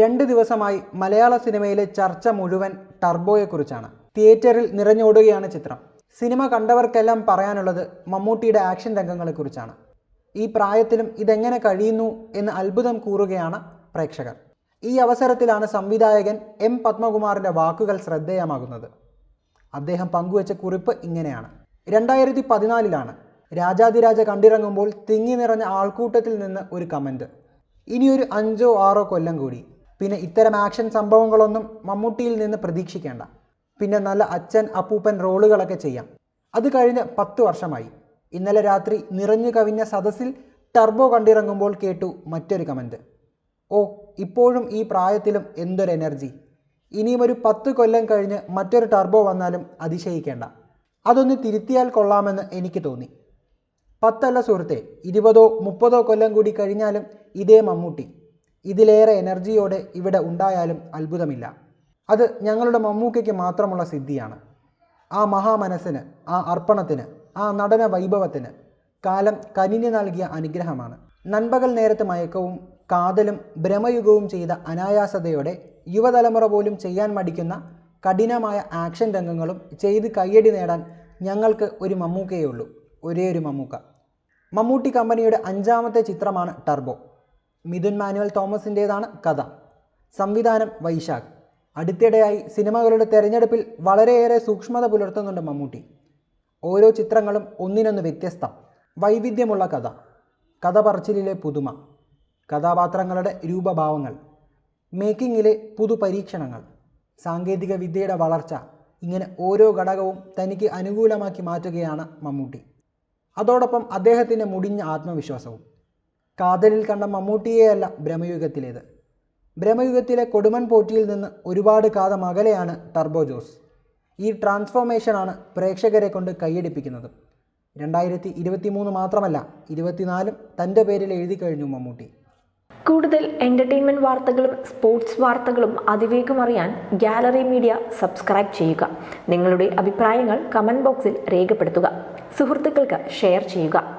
രണ്ട് ദിവസമായി മലയാള സിനിമയിലെ ചർച്ച മുഴുവൻ ടർബോയെക്കുറിച്ചാണ്. തിയേറ്ററിൽ നിറഞ്ഞോടുകയാണ് ചിത്രം. സിനിമ കണ്ടവർക്കെല്ലാം പറയാനുള്ളത് മമ്മൂട്ടിയുടെ ആക്ഷൻ രംഗങ്ങളെക്കുറിച്ചാണ്. ഈ പ്രായത്തിലും ഇതെങ്ങനെ കഴിയുന്നു എന്ന് അത്ഭുതം കൂറുകയാണ് പ്രേക്ഷകർ. ഈ അവസരത്തിലാണ് സംവിധായകൻ എം പത്മകുമാറിന്റെ വാക്കുകൾ ശ്രദ്ധേയമാകുന്നത്. അദ്ദേഹം പങ്കുവച്ച കുറിപ്പ് ഇങ്ങനെയാണ്. രണ്ടായിരത്തി പതിനാലിലാണ് രാജാതിരാജ കണ്ടിറങ്ങുമ്പോൾ തിങ്ങി നിറഞ്ഞ ആൾക്കൂട്ടത്തിൽ നിന്ന് ഒരു കമന്റ് ഇനിയൊരു അഞ്ചോ ആറോ കൊല്ലം കൂടി. പിന്നെ ഇത്തരം ആക്ഷൻ സംഭവങ്ങളൊന്നും മമ്മൂട്ടിയിൽ നിന്ന് പ്രതീക്ഷിക്കേണ്ട. പിന്നെ നല്ല അച്ഛൻ അപ്പൂപ്പൻ റോളുകളൊക്കെ ചെയ്യാം. അത് കഴിഞ്ഞ് പത്ത് വർഷമായി. ഇന്നലെ രാത്രി നിറഞ്ഞു കവിഞ്ഞ സദസ്സിൽ ടർബോ കണ്ടിറങ്ങുമ്പോൾ കേട്ടു മറ്റൊരു കമന്റ് ഓ ഇപ്പോഴും ഈ പ്രായത്തിലും എന്തൊരു എനർജി ഇനിയും ഒരു പത്ത് കൊല്ലം കഴിഞ്ഞ് മറ്റൊരു ടർബോ വന്നാലും അതിശയിക്കേണ്ട. അതൊന്ന് തിരുത്തിയാൽ കൊള്ളാമെന്ന് എനിക്ക് തോന്നി. പത്തല്ല സുഹൃത്തെ ഇരുപതോ മുപ്പതോ കൊല്ലം കൂടി കഴിഞ്ഞാലും ഇതേ മമ്മൂട്ടി. ഇതിലേറെ എനർജിയോടെ ഇവിടെ ഉണ്ടായാലും അത്ഭുതമില്ല. അത് ഞങ്ങളുടെ മമ്മൂക്കയ്ക്ക് മാത്രമുള്ള സിദ്ധിയാണ്. ആ മഹാമനസ്സിന് ആ അർപ്പണത്തിന് ആ നടന വൈഭവത്തിന് കാലം കനിഞ്ഞു നൽകിയ അനുഗ്രഹമാണ്. നൻപകൽ നേരത്ത് മയക്കവും കാതലും ഭ്രമയുഗവും ചെയ്ത അനായാസതയോടെ യുവതലമുറ പോലും ചെയ്യാൻ മടിക്കുന്ന കഠിനമായ ആക്ഷൻ രംഗങ്ങളും ചെയ്ത് കയ്യടി നേടാൻ ഞങ്ങൾക്ക് ഒരു മമ്മൂക്കയേ ഉള്ളൂ. ഒരേ ഒരു മമ്മൂക്ക. മമ്മൂട്ടി കമ്പനിയുടെ അഞ്ചാമത്തെ ചിത്രമാണ് ടർബോ. മിഥുൻ മാനുവൽ തോമസിന്റേതാണ് കഥ. സംവിധാനം വൈശാഖ്. അടുത്തിടെയായി സിനിമകളുടെ തെരഞ്ഞെടുപ്പിൽ വളരെയേറെ സൂക്ഷ്മത പുലർത്തുന്നുണ്ട് മമ്മൂട്ടി. ഓരോ ചിത്രങ്ങളും ഒന്നിനൊന്ന് വ്യത്യസ്തം. വൈവിധ്യമുള്ള കഥ. കഥ പറച്ചിലിലെ പുതുമ. കഥാപാത്രങ്ങളുടെ രൂപഭാവങ്ങൾ. മേക്കിങ്ങിലെ പുതു പരീക്ഷണങ്ങൾ സാങ്കേതിക വിദ്യയുടെ വളർച്ച. ഇങ്ങനെ ഓരോ ഘടകവും തനിക്ക് അനുകൂലമാക്കി മാറ്റുകയാണ് മമ്മൂട്ടി. അതോടൊപ്പം അദ്ദേഹത്തിന്റെ മുടിഞ്ഞ ആത്മവിശ്വാസവും. കാതലിൽ കണ്ട മമ്മൂട്ടിയെയല്ല ഭ്രമയുഗത്തിലേത് ബ്രഹ്മയുഗത്തിലെ കൊടുമൻ പോറ്റിയിൽ നിന്ന് ഒരുപാട് കാതം അകലെയാണ് ടർബോ ജോസ്. ഈ ട്രാൻസ്ഫോർമേഷനാണ് പ്രേക്ഷകരെ കൊണ്ട് കൈയടിപ്പിക്കുന്നത്. രണ്ടായിരത്തി ഇരുപത്തി മൂന്ന് മാത്രമല്ല ഇരുപത്തിനാലും തന്റെ പേരിൽ എഴുതി കഴിഞ്ഞു മമ്മൂട്ടി. കൂടുതൽ എന്റർടൈൻമെന്റ് വാർത്തകളും സ്പോർട്സ് വാർത്തകളും അതിവേഗം അറിയാൻ ഗാലറി മീഡിയ സബ്സ്ക്രൈബ് ചെയ്യുക. നിങ്ങളുടെ അഭിപ്രായങ്ങൾ കമന്റ് ബോക്സിൽ രേഖപ്പെടുത്തുക. സുഹൃത്തുക്കൾക്ക് ഷെയർ ചെയ്യുക.